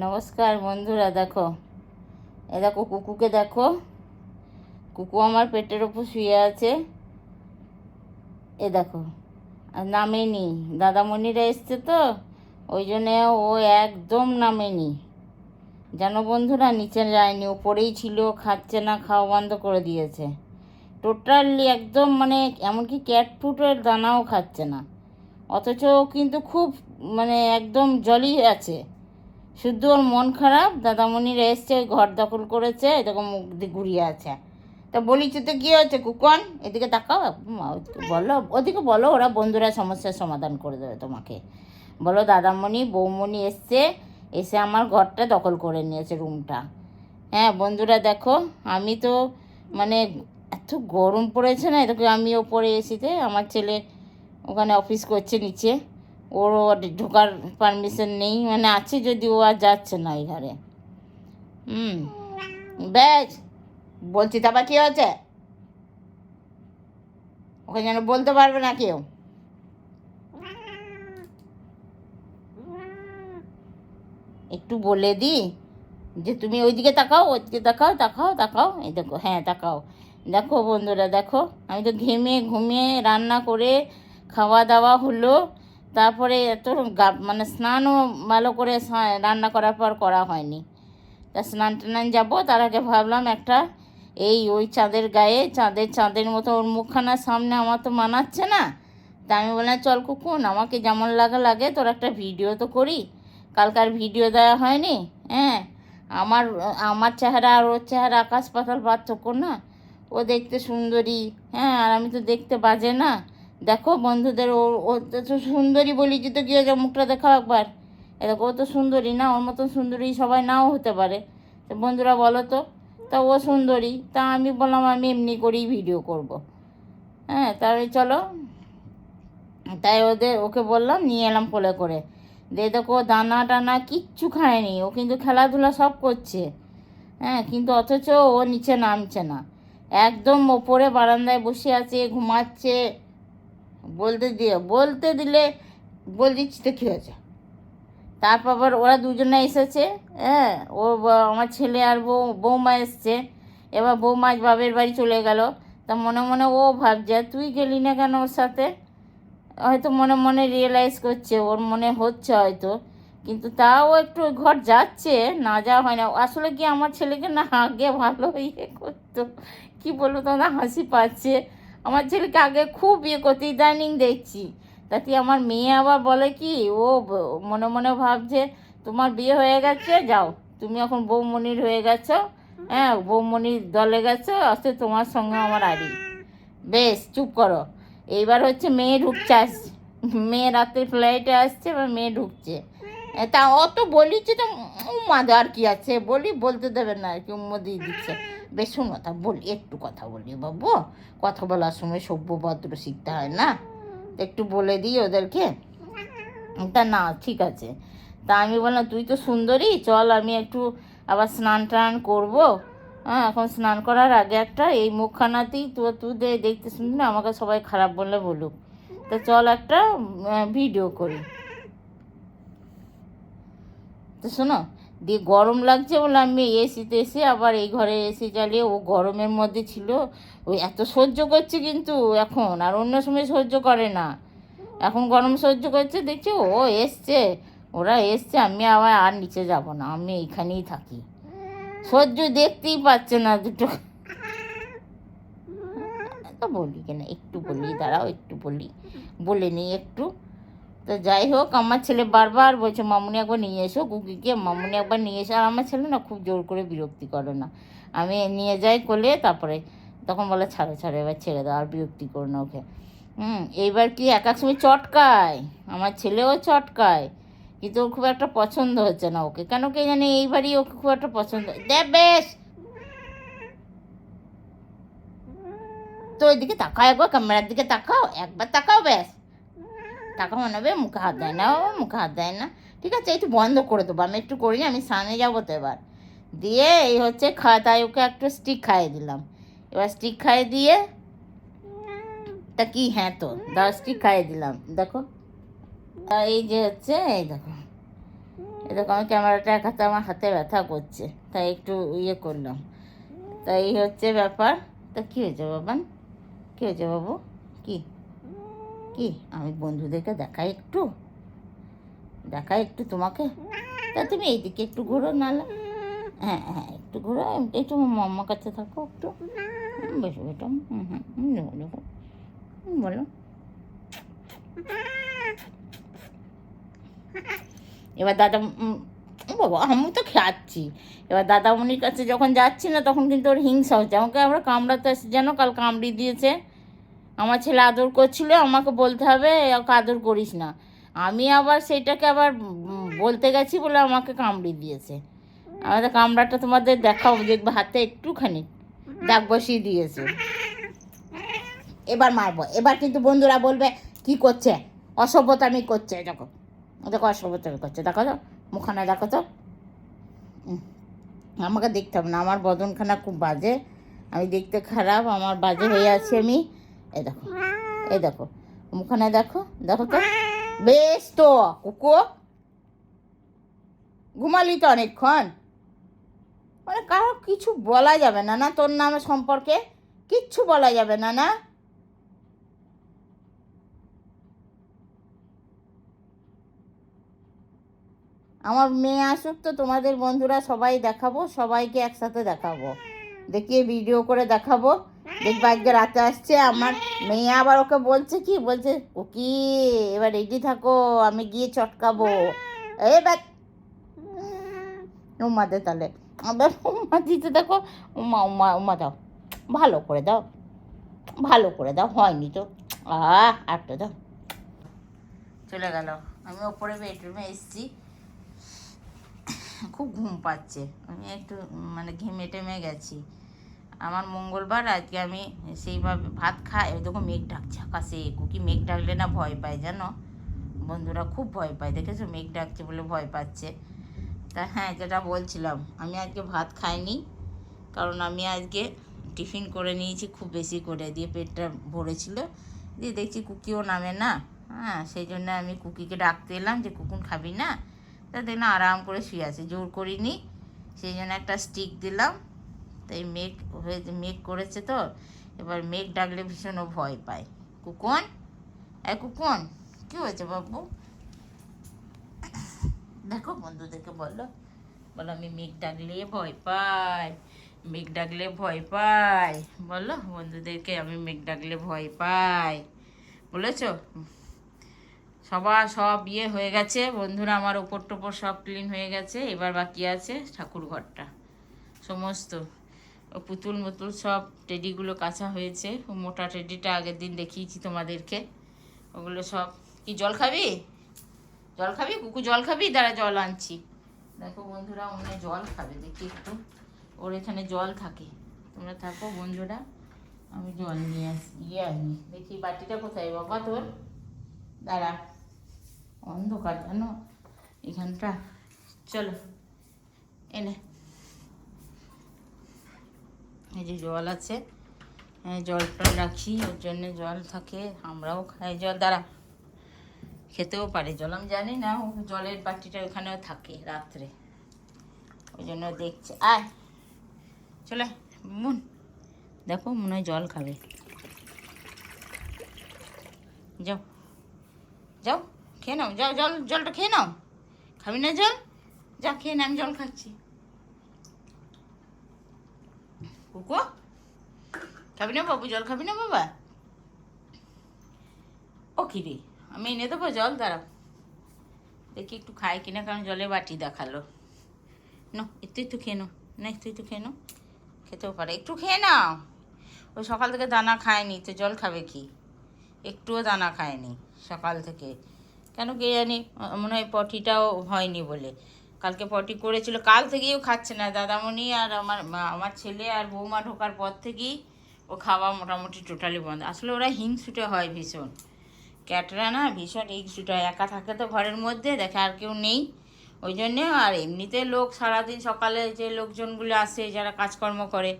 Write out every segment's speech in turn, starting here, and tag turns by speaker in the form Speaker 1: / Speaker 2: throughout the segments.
Speaker 1: নমস্কার বন্ধুরা, দেখো। এ দেখো, কুকুকে দেখো। কুকু আমার পেটের ওপর শুয়ে আছে। এ দেখো, আর নামেনি। দাদামণিরা এসছে তো, ওই জন্যে ও একদম নামেনি। জানো বন্ধুরা, নিচে যায়নি, ওপরেই ছিল, খাচ্ছে না, খাওয়া বন্ধ করে দিয়েছে। টোটালি একদম মানে এমনকি ক্যাট ফুটের দানাও খাচ্ছে না। অথচ কিন্তু খুব মানে একদম জলই আছে। শুধু ওর মন খারাপ দাদামণিরা এসছে, ঘর দখল করেছে এরকম মুখ দিয়ে ঘুরিয়ে আছে। তা বলি তো কী হয়েছে কুকন? এদিকে তাকাও বলো, ওদিকে বলো, ওরা বন্ধুরা সমস্যার সমাধান করে দেবে তোমাকে। বলো, দাদামণি, বৌমণি এসছে, এসে আমার ঘরটা দখল করে নিয়েছে, রুমটা। হ্যাঁ বন্ধুরা দেখো, আমি তো মানে এত গরম পড়েছে না এটাকে আমি ওপরে এসিতে আমার ছেলে ওখানে অফিস করছে নিচে। ওরও ঢোকার পারমিশন নেই মানে আছে যদি ও আর যাচ্ছে না এই ঘরে। হুম ব্যাস বলছি তারপর কী হচ্ছে ওকে যেন বলতে পারবে না কেউ। একটু বলে দি যে তুমি ওইদিকে তাকাও ওইদিকে তাকাও তাকাও তাকাও। এই দেখো হ্যাঁ তাকাও। দেখো বন্ধুরা, দেখো, আমি তো ঘেমে ঘুমিয়ে রান্না করে খাওয়া দাওয়া হলো। তারপরে এত মানে স্নানও ভালো করে রান্না করার পর করা হয়নি। তা স্নান টান যাব, তার আগে ভাবলাম একটা এই ওই চাঁদের গায়ে, চাঁদের চাঁদের মতো ওর মুখখানার সামনে আমার তো মানাচ্ছে না। তা আমি বললাম, চল কুকুন আমাকে যেমন লাগা লাগে, তোর একটা ভিডিও তো করি। কালকার ভিডিও দেওয়া হয়নি হ্যাঁ? আমার আমার চেহারা আর ওর চেহারা আকাশ পাতাল পার্থক্য না। ও দেখতে সুন্দরী হ্যাঁ? আর আমি তো দেখতে বাজে না। দেখো বন্ধুদের, ও ও তো সুন্দরী বলি যে তো কী হয়েছে মুখটা দেখাও একবার। এ দেখো, ও তো সুন্দরী না, ওর মতন সুন্দরী সবাই নাও হতে পারে। তো বন্ধুরা বলো তো, তা ও সুন্দরী, তা আমি বললাম আমি এমনি করেই ভিডিও করব। হ্যাঁ তাহলে চলো। তাই ওদের, ওকে বললাম, নিয়ে এলাম কোলে করে। দিয়ে দেখো, দানা টানা কিচ্ছু খায়নি, ও কিন্তু খেলাধুলা সব করছে। হ্যাঁ কিন্তু অথচ ও নিচে নামছে না। একদম ওপরে বারান্দায় বসে আছে, ঘুমাচ্ছে। বলতে দিয়ে, বলতে দিলে বল দিচ্ছি তো কী হয়েছে? তারপর আবার ওরা দুজনে এসেছে হ্যাঁ ও আমার ছেলে আর বউ, বৌমা এসছে। এবার বৌমা বাবের বাড়ি চলে গেল। তা মনে মনে ও ভাবছে, তুই গেলি না কেন ওর সাথে? হয়তো মনে মনে রিয়েলাইজ করছে, ওর মনে হচ্ছে হয়তো। কিন্তু তাও একটু ঘর যাচ্ছে, না যাওয়া হয় না। আসলে কি আমার ছেলেকে না আগে ভালো ইয়ে করতো? কি বলব তোমরা হাসি পাচ্ছে। আমার ছেলেকে আগে খুব ইয়ে করতো, ইদানিং দেখছি। তাতে আমার মেয়ে আবার বলে কি, ও মনে মনে ভাবছে তোমার বিয়ে হয়ে গেছে, যাও। তুমি এখন বৌমনির হয়ে গেছো হ্যাঁ বৌমনির দলে গেছো, আসতে তোমার সঙ্গে আমার আড়ি। বেশ, চুপ করো। এইবার হচ্ছে মেয়ে ঢুকছে আসছে মেয়ে রাতের ফ্লাইটে আসছে, এবার মেয়ে ঢুকছে। তা অত বলিছি তো, উম্মা দেওয়ার কি আছে? বলি, বলতে দেবে না আর কি, উম্মা দিয়ে দিচ্ছে। বেশ, শোনো, তা বলি, একটু কথা বলি বাবু। কথা বলার সময় সভ্য ভদ্র শিখতে হয় না? একটু বলে দিই ওদেরকে। তা না, ঠিক আছে। তা আমি বললাম, তুই তো সুন্দরী, চল আমি একটু আবার স্নান টান করব। হ্যাঁ এখন স্নান করার আগে একটা, এই মুখখানাতেই তো তুই দেখতে শুনবি না, আমাকে সবাই খারাপ বললে বলুক। তো চল একটা ভিডিও করি। তো শোনো, দিয়ে গরম লাগছে বলে আমি এসিতে এসে আবার এই ঘরে এসি চালিয়ে ও গরমের মধ্যে ছিল। ওই এত সহ্য করছে কিন্তু এখন, আর অন্য সময় সহ্য করে না। এখন গরম সহ্য করছে, দেখছি ও এসছে। ওরা এসছে, আমি আবার আর নিচে যাব না, আমি এইখানেই থাকি। সহ্য দেখতেই পাচ্ছে না দুটো। বলি কেন? একটু বলি, দাঁড়াও, একটু বলি। বলে নিই একটু। তো যাই হোক, আমার ছেলে বারবার বলছে, মামুনি একবার নিয়ে এসো গুগিকে মামুনি একবার নিয়ে এসো। আর আমার ছেলে না খুব জোর করে বিরক্তি করে না। আমি নিয়ে যাই কোলে, তারপরে তখন বলে, ছাড়ো ছাড়ো, এবার ছেড়ে দাও, আর বিরক্তি করো না ওকে। হুম, এইবার কি এক এক সময় চটকায়? আমার ছেলেও চটকায়। কিন্তু ওর খুব একটা পছন্দ হচ্ছে না ওকে। কেন কে জানে, এইবারই ওকে খুব একটা পছন্দ দে বেশ! তো ওইদিকে তাকাও একবার, ক্যামেরার দিকে তাকাও, একবার তাকাও, ব্যাস। টাকা মনে হবে মুখে হাত দেয় না ও মুখে হাত দেয় না। ঠিক আছে একটু বন্ধ করে দেবো, আমি একটু করি আমি স্নানে যাব তো এবার। দিয়ে এই হচ্ছে খাওয়া, তাই ওকে একটু স্টিক খাইয়ে দিলাম। এবার স্টিক খাইয়ে দিয়ে, তা কি হ্যাঁ তো, দাও স্টিক খাইয়ে দিলাম, দেখো। এই যে হচ্ছে, এই দেখো। এই দেখো, আমি ক্যামেরাটা এক হাতে, আমার হাতে ব্যথা করছে, তাই একটু ইয়ে করলাম। তাই এই হচ্ছে ব্যাপার। তা কী হয়েছে বাবান কী হয়েছে বাবু? কি? কি? আমি বন্ধুদেরকে দেখাই একটু? দেখাই একটু তোমাকে? তা তুমি এইদিকে একটু ঘুরো নালে হ্যাঁ হ্যাঁ একটু ঘুরো। একটু মাম্মার কাছে থাকো একটু। হুম, বেশো বেটা হুম হুম দেখো বলো। এবার দাদা বাবা আমি তো খাচ্ছি। এবার দাদামণির কাছে যখন যাচ্ছি না তখন কিন্তু ওর হিংসা হচ্ছে। আমাকে আমরা কামড়াতে আসছি। যেন কাল কামড়ি দিয়েছে। আমার ছেলে আদর করছিল, আমাকে বলতে হবে, ওকে আদর করিস না। আমি আবার সেটাকে আবার বলতে গেছি বলে আমাকে কামড়ি দিয়েছে। আমাদের কামড়াটা তোমাদের দেখাও, দেখবে হাতে একটুখানি দাগ বসিয়ে দিয়েছে। এবার মারবো। এবার কিন্তু বন্ধুরা বলবে, কি করছে? অসভ্যতামি করছে। দেখো দেখো অসভ্যতামি করছে। দেখো তো মুখানা দেখো তো। আমাকে দেখতে হবে না। আমার বদনখানা খুব বাজে। আমি দেখতে খারাপ, আমার বাজে হয়ে আছি আমি। এই দেখো এই দেখো মুখানা দেখো দেখো তো। বেশ তো কুকু। ঘুমালি তো অনেকক্ষণ। মানে কারও কিছু বলা যাবে না না তোর নামে সম্পর্কে? কিচ্ছু বলা যাবে না না? আমার মেয়ে আসুক তো তোমাদের বন্ধুরা সবাই দেখাবো সবাইকে একসাথে দেখাবো। দেখিয়ে ভিডিও করে দেখাবো। দেখব আজকে রাতে আসছে, আমার মেয়ে আবার ওকে বলছে কি? বলছে ও কি এবার রেডি থাকো, আমি গিয়ে চটকাবো। এবার উমা দে তাহলে। আবার উমা দিতে দেখো। উমা উমা উমা দাও। ভালো করে দাও। ভালো করে দাও, হয়নি তো। আহ একটা দাও। চলে গেল। আমি ওপরে বেডরুমে এসেছি। খুব ঘুম পাচ্ছে। আমি একটু মানে ঘেমে টেমে গেছি। আমার মঙ্গলবার, আজকে আমি সেইভাবে ভাত খাই। দেখো মেঘ ডাকছে আকাশে কুকি মেঘ ডাকলে না ভয় পায় জানো? বন্ধুরা খুব ভয় পায়, দেখেছ? মেঘ ডাকছে বলে ভয় পাচ্ছে। তা হ্যাঁ যেটা বলছিলাম, আমি আজকে ভাত খাইনি, কারণ আমি আজকে টিফিন করে নিয়েছি, খুব বেশি করে। দিয়ে পেটটা ভরেছিল, দিয়ে দেখছি কুকিও নামে না। হ্যাঁ সেই জন্য আমি কুকিকে ডাকতে এলাম যে, কুকুন খাবি না? তা দেখলাম আরাম করে শুয়ে আছে, জোর করিনি। সেই জন্য একটা স্টিক দিলাম তাই মেঘ হয়ে মেঘ করেছে তো। এবার মেঘ ডাকলে ভীষণ ভয় পায়। কুকন? এ কুকন, কী হয়েছে বাবু? দেখো, বন্ধুদেরকে বলল বলো, আমি মেঘ ডাকলে ভয় পাই, মেঘ ডাকলে ভয় পাই। বলো, বন্ধুদেরকে আমি মেঘ ডাকলে ভয় পাই। বলেছ? সবার সব ইয়ে হয়ে গেছে। বন্ধুরা, আমার ওপর টোপর সব ক্লিন হয়ে গেছে। এবার বাকি আছে ঠাকুর ঘরটা সমস্ত পুতুল মুতুল সব টেডিগুলো কাঁচা হয়েছে। মোটা টেডিটা আগের দিন দেখিয়েছি তোমাদেরকে। ওগুলো সব কি জল খাবি? জল খাবি? কুকু জল খাবি? দাঁড়া, জল আনছি। দেখো বন্ধুরা মনে জল খাবে, দেখি একটু। ওর এখানে জল থাকে। তোমরা থাকো বন্ধুরা। আমি জল নিয়ে আসি ইয়ে আনি দেখি বাটিটা কোথায় বাবা তোর? দাঁড়া। অন্ধকার জানো? এখানটা চলো। এনে। এই যে জল আছে হ্যাঁ জলটা রাখি, ওর জন্য জল থাকে, আমরাও খাই জল। দাঁড়া, খেতেও পারে জল, আমি জানি না জলের বাটিটা ওখানেও থাকে রাত্রে। ওই জন্য দেখছে, আয়, চলে, মন, দেখো মনে হয় জল খাবে। যাও যাও, খেয়ে নাও, যাও, জল, জলটা খেয়ে নাও। খাবি না জল? যা, খেয়ে না, আমি জল খাচ্ছি। কুকু? খাবি না বাবু? জল খাবি না বাবা? ও কি রে আমি এনে দেবো জল দাঁড়াও দেখি একটু খাই কিনা, কারণ জলে বাটি দেখাল। না, একটু একটু খেয়ে নাও না, একটু একটু খেয়ে খেতেও পারে। একটু খেয়ে নাও। ওই সকাল থেকে দানা খায়নি, তো জল খাবে কি? একটুও দানা খায়নি সকাল থেকে। কেন কে জানি, মনে হয় পটিটাও হয়নি বলে। কালকে পটি করেছিল। কাল থেকেই ও খাচ্ছে না। দাদামণি আর আমার আমার ছেলে আর বৌমা ঢোকার পর থেকেই ও খাওয়া মোটামুটি টোটালি বন্ধ। আসলে ওরা হিংসুটে হয় ভীষণ। ক্যাটরা না ভীষণ হিংসুটে হয়। একা থাকে তো ঘরের মধ্যে, দেখে আর কেউ নেই। ওই জন্যে আর এমনিতে লোক সারাদিন সকালে যে লোকজনগুলো আসে, যারা কাজকর্ম করে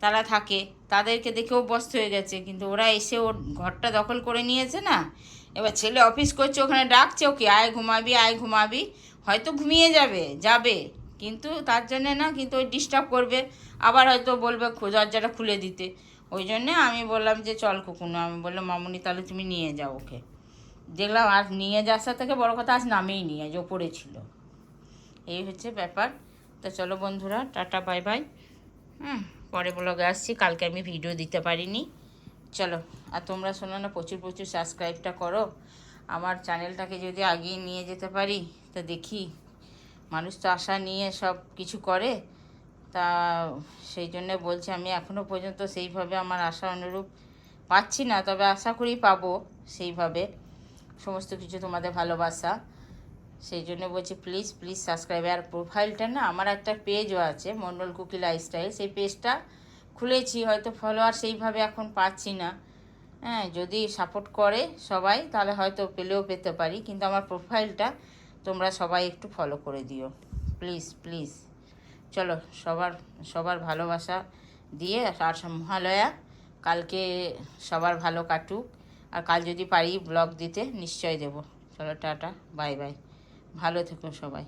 Speaker 1: তারা থাকে, তাদেরকে দেখে অভ্যস্ত হয়ে গেছে। কিন্তু ওরা এসে ওর ঘরটা দখল করে নিয়েছে না। এবার ছেলে অফিস করছে, ওখানে ডাকছে ওকে, আয় ঘুমাবি আয় ঘুমাবি। হয়তো ঘুমিয়ে যাবে যাবে। কিন্তু তার জন্যে না, কিন্তু ওই ডিস্টার্ব করবে। আবার হয়তো বলবে দরজাটা খুলে দিতে। ওই জন্যে আমি বললাম যে, চল কুকুনো আমি বললাম, মামুনি, তাহলে তুমি নিয়ে যাও ওকে। দেখলাম, আর নিয়ে যাওয়ার থেকে বড় কথা, আজ নামেই নিয়ে আজ ওপরে ছিল। এই হচ্ছে ব্যাপার। তো চলো বন্ধুরা, টাটা, বাই বাই। হুম। পরে ব্লগে আসছি, কালকে আমি ভিডিও দিতে পারিনি। চলো, আর তোমরা শোনো না, প্রচুর প্রচুর সাবস্ক্রাইবটা করো। আমার চ্যানেলটাকে যদি আগিয়ে নিয়ে যেতে পারি, তা দেখি। মানুষ তো আশা নিয়ে সব কিছু করে, তা সেই জন্য বলছি আমি এখনও পর্যন্ত সেইভাবে আমার আশা অনুরূপ পাচ্ছি না, তবে আশা করি পাবো সেইভাবে। সমস্ত কিছু তোমাদের ভালোবাসা। সেই জন্য বলছি প্লিজ প্লিজ সাবস্ক্রাইব আর প্রোফাইলটা না, আমার একটা পেজও আছে মন্ডল কুকি লাইফস্টাইল সেই পেজটা খুলেছি, হয়তো ফলোয়ার সেইভাবে এখন পাচ্ছি না। হ্যাঁ যদি সাপোর্ট করে সবাই, তাহলে হয়তো পেলেও পেতে পারি। কিন্তু আমার প্রোফাইলটা তোমরা সবাই একটু ফলো করে দিও। প্লিজ প্লিজ চলো, সবার সবার ভালোবাসা দিয়ে আর মহালয়া, কালকে সবার ভালো কাটুক। আর কাল যদি পারি ব্লগ দিতে, নিশ্চয় দেবো। চলো, টাটা বাই বাই ভালো থেকো সবাই।